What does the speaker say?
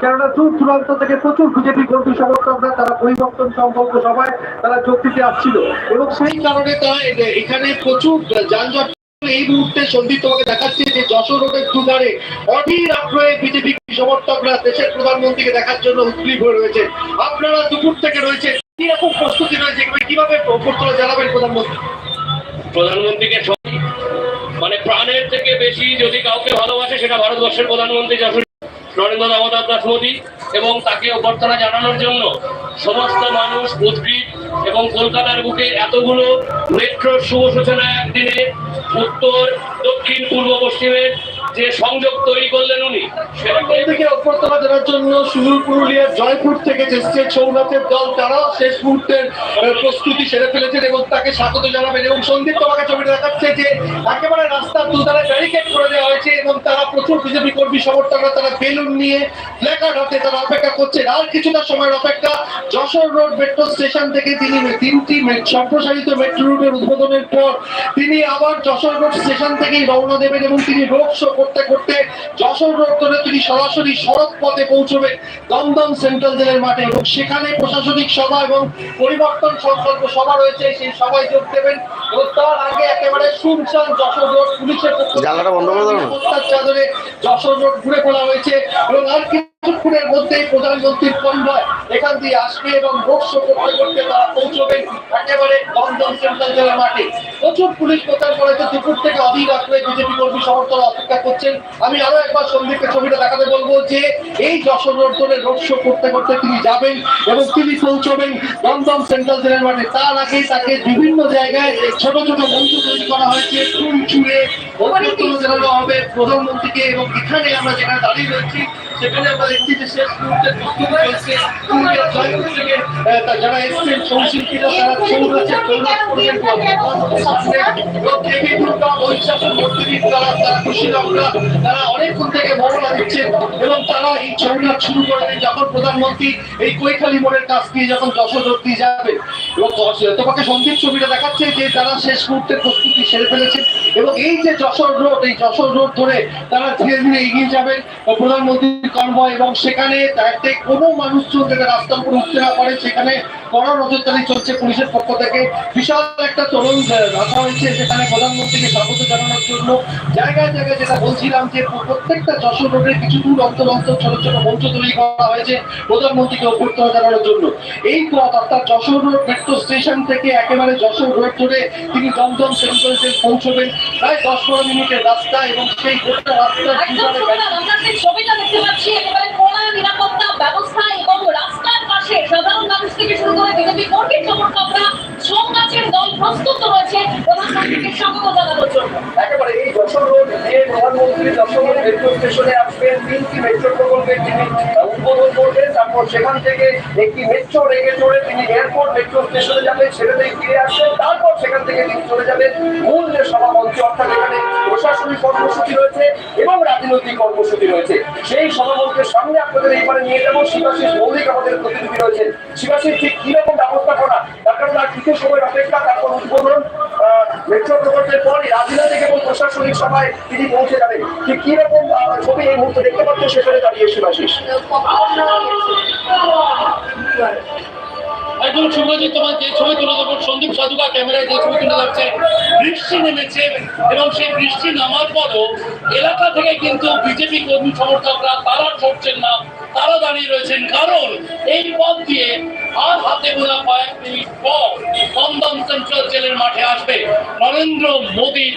কেননা দূর দূরান্ত থেকে প্রচুর বিজেপি কর্মী সমর্থকরা তারা পরিবর্তন সম্পর্ক সভায় তারা যোগ দিতে আসছিল। এবং সেই কারণে তারা এখানে প্রচুর যানজট এই মুহূর্তে সন্দীপ তোমাকে দেখাচ্ছে যে যশোর রোডের দুধারে অধীর আগ্রহে বিজেপি সমর্থকরা দেশের প্রধানমন্ত্রীকে দেখার জন্য উদ্গ্রীব হয়ে রয়েছে। আপনারা দুপুর থেকে রয়েছে কীরকম প্রস্তুতি রয়েছে কীভাবে অভ্যর্থনা জানাবেন প্রধানমন্ত্রী? প্রধানমন্ত্রীকে মানে প্রাণের থেকে বেশি যদি কাউকে ভালোবাসে সেটা ভারতবর্ষের প্রধানমন্ত্রী যশোর নরেন্দ্র দামোদর দাস মোদী এবং তাকে অভ্যর্থনা জানানোর জন্য সমস্ত মানুষ উদ্ভিদ এবং কলকাতার বুকে এতগুলো মেট্রোর শুভ সূচনা একদিনে উত্তর, দক্ষিণ, পূর্ব পশ্চিমের যে সংযোগ তৈরি করলেন উনি থেকে অভ্যর্থনা দেওয়ার জন্য সুদূর পুরুলিয়ার জয়পুর থেকে ছৌনাথের দল, তারাও শেষ মুহূর্তের প্রস্তুতি সেরে ফেলেছেন এবং তাকে স্বাগত জানাবেন এবং সন্দীপ তোমাকে দেখাচ্ছে যে একেবারে রাস্তার দুধারে ব্যারিকেড করে দেওয়া হয়েছে এবং তারা প্রচুর বিজেপি কর্মী, সমর্থকরা তারা বেলুন নিয়ে প্ল্যাকার্ড হাতে তারা অপেক্ষা করছেন আর কিছুটা সময়ের অপেক্ষা যশোর রোড মেট্রো স্টেশন থেকে তিনি তিনটি সম্প্রসারিত মেট্রো রুটের উদ্বোধনের পর তিনি আবার যশোর রোড স্টেশন থেকেই রওনা দেবেন এবং তিনি রোড শো করতে করতে যশোর রোড ধরে তিনি সরাসরি সড়ক পথে পৌঁছবেন দমদম সেন্ট্রাল জেলের মাঠে এবং সেখানে প্রশাসনিক সভা এবং পরিবর্তন সংকল্প সভা রয়েছে সেই সভায় যোগ দেবেন এবং তার আগে একেবারে শুনছেন যশোর রোড পুলিশের পক্ষ চাদরে যশোর রোড ঘুরে ফেলা হয়েছে এবং আর কিছুক্ষণের মধ্যেই প্রধানমন্ত্রীর কনভয় এখান দিয়ে আসবে এবং রোড শো করতে তারা পৌঁছবেন একেবারে দমদম সেন্ট্রাল জেলার মাঠে। প্রচুর পুলিশ প্রচার করেছে, দুপুর থেকে অধীর আগ্রহে বিজেপি কর্মী সমর্থকরা অপেক্ষা করছেন। আমি আরও একবার সন্দীপকে ছবিটা দেখাতে বলব যে, এই যশোর রোড রোড শো করতে করতে তিনি যাবেন এবং তিনি পৌঁছবেন দমদম সেন্ট্রাল জেলার মাঠে। তার আগেই তাকে বিভিন্ন জায়গায় ছোট ছোট মঞ্চ তৈরি করা হয়েছে। অভ্যর্থনা জানানো প্রধানমন্ত্রীকে এবং এখানে আমরা যেখানে দাঁড়িয়ে রয়েছি, সেখানে আমরা দেখছি যে শেষ মুহূর্তে যারা এসছেন সংশিল্পীরা তারা ছৌ নাচের দৌড়াত করবেন এবং দেবী দুর্গা মহিষাসুর মূর্তি তারা খুশি রঙরা তারা অনেকক্ষণ থেকে এবং তারা এই শুরু করে যখন প্রধানমন্ত্রী এই মোড়ের দিয়ে যখন যশোর যাবেন এবং তোমাকে সন্দীপ ছবিটা দেখাচ্ছে যে তারা শেষ মুহূর্তে প্রস্তুতি সেরে ফেলেছেন। এবং এই যে যশোর রোড, এই যশোর রোড ধরে তারা ধীরে ধীরে এগিয়ে যাবেন। প্রধানমন্ত্রীর কনভয় এবং সেখানে কোনো মানুষজন যাতে রাস্তার উপর উঠতে না পারে, সেখানে কড়া নজরদারি চলছে পুলিশের পক্ষ থেকে। বিশাল একটা তরুণ রাখা হয়েছে সেখানে প্রধানমন্ত্রীকে স্বাগত জানানোর জন্য। জায়গায় জায়গায় যেটা বলছিলাম যে প্রত্যেকটা যশোর রোডের কিছু দূর অন্তর অন্তর ছোট ছোট মঞ্চ তৈরি করা হয়েছে প্রধানমন্ত্রীকে অভ্যর্থনা জানানোর জন্য। এই পথ অর্থাৎ যশোর রোড মেট্রো স্টেশন থেকে একেবারে যশোর রোড ধরে তিনি দমদম সেন্ট্রাল জেল পৌঁছবেন। প্রায় দশ পনেরো মিনিটের রাস্তা এবং সেই গোটা রাস্তার ছবিটা দেখতে পাচ্ছি একেবারে কড়া নিরাপত্তা ব্যবস্থা এবং রাস্তার পাশে সাধারণ মানুষ থেকে শুরু করে বিজেপি কর্মী সমর্থকরা ছৌ দল প্রস্তুত রয়েছে প্রধানমন্ত্রীকে স্বাগত জানানোর জন্য। একেবারে এই যশোর রোড প্রধানমন্ত্রী যশোর মেট্রো স্টেশনে আসবেন তিনটি মেট্রো প্রকল্পের তিনি উদ্বোধন তারপর সেখান থেকে একটি মেট্রো রেগে চড়ে তিনি এয়ারপোর্ট মেট্রো স্টেশনে যাবেন, ছেড়ে ফিরে আসবেন। তারপর সেখান থেকে তিনি চলে যাবেন মূল যে সভা মঞ্চ অর্থাৎ এখানে প্রশাসনিক কর্মসূচি রয়েছে এবং রাজনৈতিক কর্মসূচি রয়েছে। সেই সভামঞ্চের সামনে আপনাদের এইবারে নিয়ে যাব। শিবাশিস মৌলিক আমাদের প্রতিনিধি রয়েছেন। শিবাশিস, ঠিক কীরকম ব্যবস্থাপনা তার কারণ আর কিছু সময় অপেক্ষা, তারপর উদ্বোধন মেট্রো প্রকল্পের পরই রাজনৈতিক এবং প্রশাসনিক সভায় তিনি পৌঁছে যাবেন। ঠিক কীরকম ছবি এই মুহূর্তে দেখতে পাচ্ছেন, সেখানে দাঁড়িয়ে শিবাশিস। শুভজিৎ, তোমার যে ছবি তুলে দেবো, সন্দীপ সাধুকা ক্যামেরায় যে ছবি তুলে যাচ্ছে, বৃষ্টি নেমেছে এবং সেই বৃষ্টি নামার পরও এলাকা থেকে কিন্তু বিজেপি কর্মী সমর্থকরা তারা ছড়ছেন না, তারা দাঁড়িয়ে রয়েছেন। কারণ এই পথ দিয়ে আর হাতে গোনা কয়েক মিনিট পর দমদম সেন্ট্রাল জেলের মাঠে আসবে নরেন্দ্র মোদীর